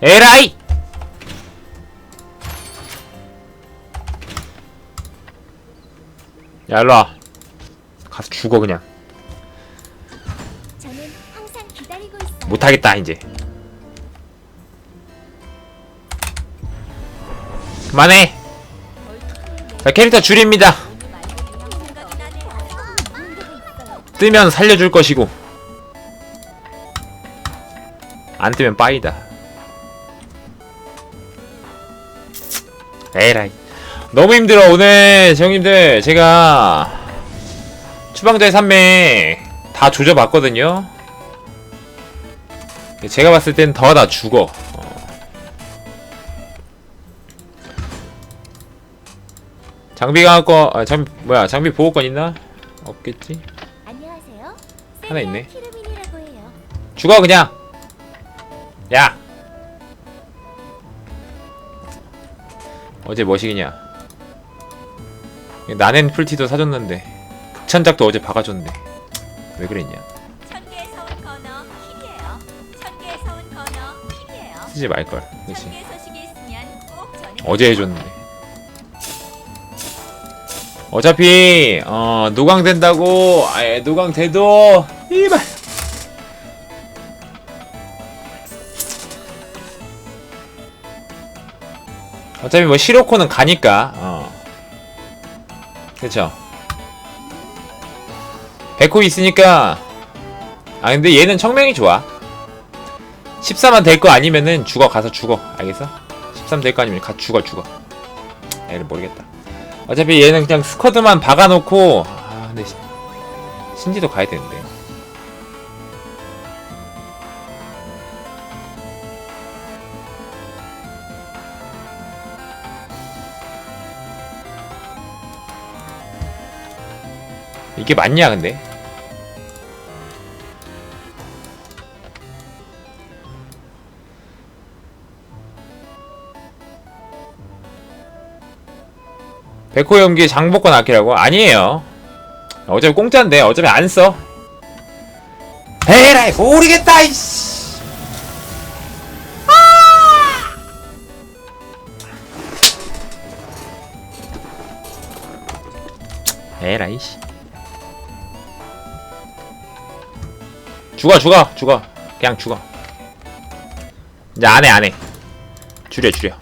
에라이! 야 일로와. 가서 죽어 그냥. 저는 항상 기다리고 있어요. 못하겠다 이제. 그만해. 자 캐릭터 줄입니다. 뜨면 살려줄 것이고. 안 뜨면 빠이다 에라이 너무 힘들어 오늘 형님들 제가 추방자의 산매 다 조져봤거든요 제가 봤을 땐 더 다 죽어 어. 장비 강화권 아, 장비 뭐야 장비 보호권 있나? 없겠지. 하나 있네. 죽어 그냥 야 어제 뭐시기냐? 나넨 풀티도 사줬는데 극찬작도 어제 박아줬는데 왜 그랬냐? 온 건어 온 건어. 쓰지 말걸. 그치? 천개 소식이 있으면 꼭 전해. 어제 해줬는데. 어차피 어 노강된다고 아예 노강돼도 이발 어차피 뭐 시로코는 가니까. 어. 그쵸. 백호 있으니까. 아 근데 얘는 청명이 좋아. 14만 될 거 아니면은 죽어 가서 죽어. 알겠어? 13 될 거 아니면 가 죽어 죽어. 얘를 모르겠다. 어차피 얘는 그냥 스쿼드만 박아놓고. 아 근데 시- 신지도 가야 되는데 이게 맞냐 근데 백호 연기 장복권 아끼라고? 아니에요. 어차피 공짜인데 어차피 안 써. 에라이 모르겠다 이씨. 아! 에라이 씨. 죽어 죽어 죽어 그냥 죽어. 이제 안해 안해. 줄여 줄여.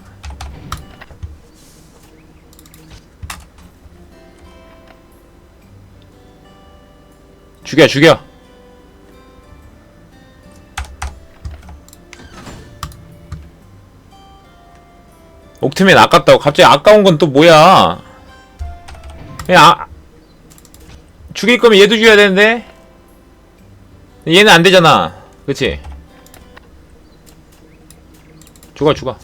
죽여 죽여 옥트맨 아깝다고 갑자기 아까운 건 또 뭐야 그냥 아 죽일 거면 얘도 죽여야 되는데 얘는 안 되잖아. 그치? 죽어 죽어.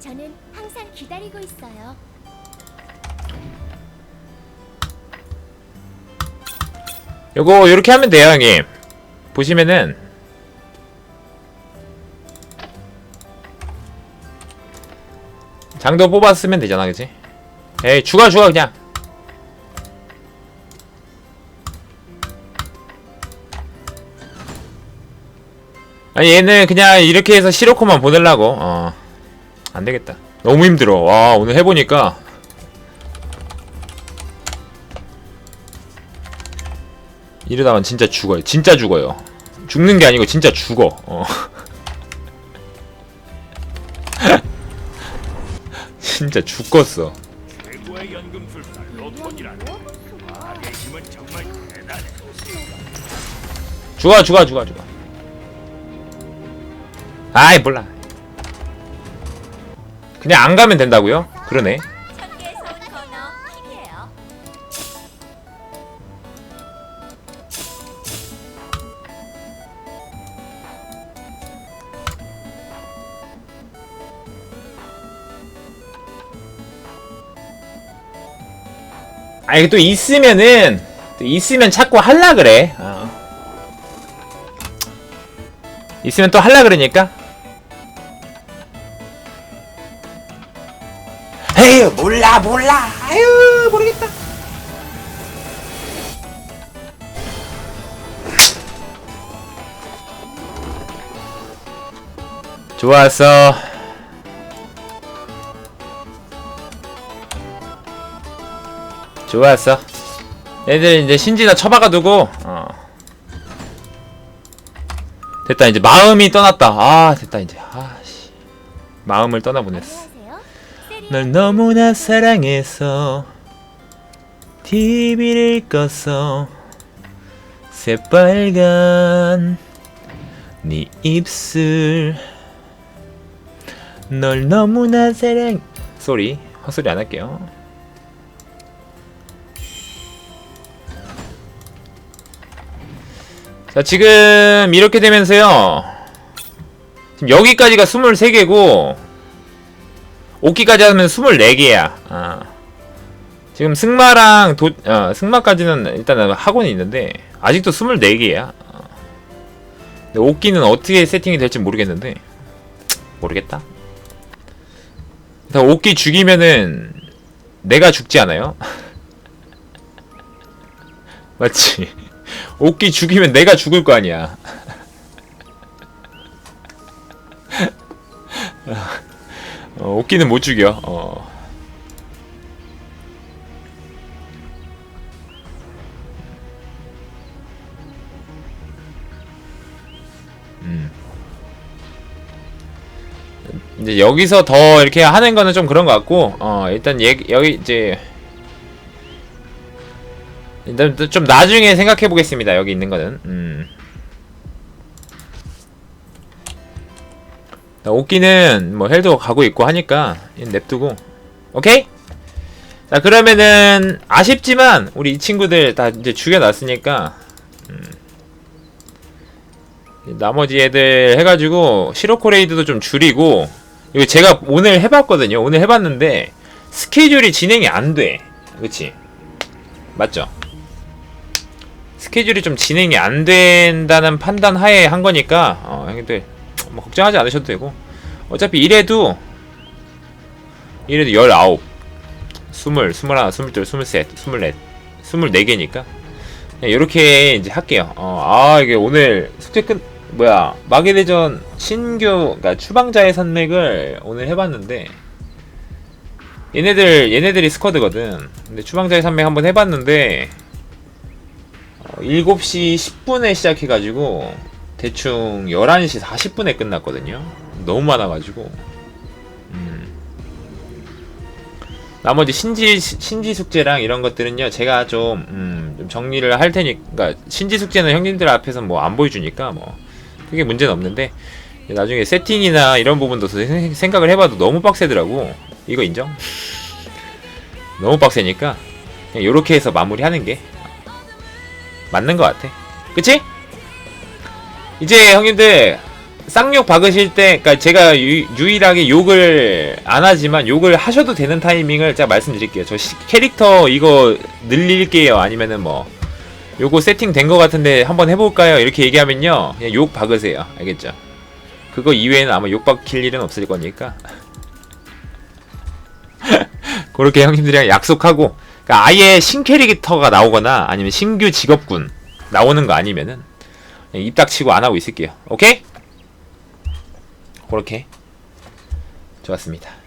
저는 항상 기다리고 있어요. 요거 요렇게 하면 돼요 형님. 보시면은 장도 뽑았으면 되잖아 그치 에이 죽어 죽어 그냥 아니 얘는 그냥 이렇게 해서 시로코만 보내려고 어 안되겠다 너무 힘들어 와 오늘 해보니까 이러다간 진짜 죽어요. 진짜 죽어요. 죽는 게 아니고 진짜 죽어. 어. 진짜 죽겠어. 죽어, 죽어, 죽어, 죽어. 아이 몰라. 그냥 안 가면 된다고요? 그러네. 아 이게 또 있으면은 또 있으면 찾고 할라 그래. 어. 있으면 또 할라 그러니까. 에휴 몰라 몰라. 아유 모르겠다. 좋았어. 좋았어. 애들 이제 신지나 처박아두고 어. 됐다 이제 마음이 떠났다. 아 됐다 이제. 아씨 마음을 떠나보냈어. 널 너무나 사랑해서 TV를 껐어 새빨간 네 입술 널 너무나 사랑 쏘리 헛소리 안 할게요 자 지금 이렇게 되면서요 지금 여기까지가 23개고 5기까지 하면 24개야. 아. 지금 승마랑 도, 어, 승마까지는 일단 학원이 있는데 아직도 24개야. 어. 근데 5기는 어떻게 세팅이 될지 모르겠는데 모르겠다. 일단 5기 죽이면은 내가 죽지 않아요? 맞지? 5기 죽이면 내가 죽을 거 아니야. 어, 옷기는 못 죽여. 어. 음. 이제 여기서 더 이렇게 하는 거는 좀 그런 것 같고, 어, 일단 얘, 여기 이제, 좀 나중에 생각해 보겠습니다. 여기 있는 거는. 음. 자, 옷기는 뭐 헬도 가고 있고 하니까 냅두고 오케이? 자 그러면은 아쉽지만 우리 이 친구들 다 이제 죽여놨으니까 음. 나머지 애들 해가지고 시로코레이드도 좀 줄이고 이거 제가 오늘 해봤거든요 오늘 해봤는데 스케줄이 진행이 안돼 그치? 맞죠? 스케줄이 좀 진행이 안 된다는 판단 하에 한 거니까 어 형님들 뭐 걱정하지 않으셔도 되고. 어차피 이래도 이래도 19 20, 21, 22, 23, 24 24개니까. 이렇게 이제 할게요. 어, 아 이게 오늘 숙제 끝 뭐야 마계대전 신규 그러니까 추방자의 산맥을 오늘 해봤는데 얘네들 얘네들이 스쿼드거든. 근데 추방자의 산맥 한번 해봤는데 어, 7시 10분에 시작해가지고 대충 11시 40분에 끝났거든요. 너무 많아가지고. 음. 나머지 신지, 신지 숙제랑 이런 것들은요, 제가 좀, 음, 좀 정리를 할 테니까, 그러니까 신지 숙제는 형님들 앞에서 뭐 안 보여주니까 뭐, 크게 문제는 없는데, 나중에 세팅이나 이런 부분도 생- 생각을 해봐도 너무 빡세더라고. 이거 인정? 너무 빡세니까, 그냥 요렇게 해서 마무리하는 게 맞는 것 같아. 그치? 이제 형님들 쌍욕 박으실 때, 그니까 제가 유, 유일하게 욕을 안 하지만 욕을 하셔도 되는 타이밍을 제가 말씀드릴게요. 저 시- 캐릭터 이거 늘릴게요. 아니면은 뭐 요거 세팅 된 것 같은데 한번 해볼까요? 이렇게 얘기하면요, 그냥 욕 박으세요. 알겠죠? 그거 이외에는 아마 욕 박힐 일은 없을 거니까. 그렇게 형님들이랑 약속하고, 그러니까 아예 신캐릭터가 나오거나 아니면 신규 직업군 나오는 거 아니면은 입 닥치고 안 하고 있을게요. 오케이? 그렇게 좋았습니다.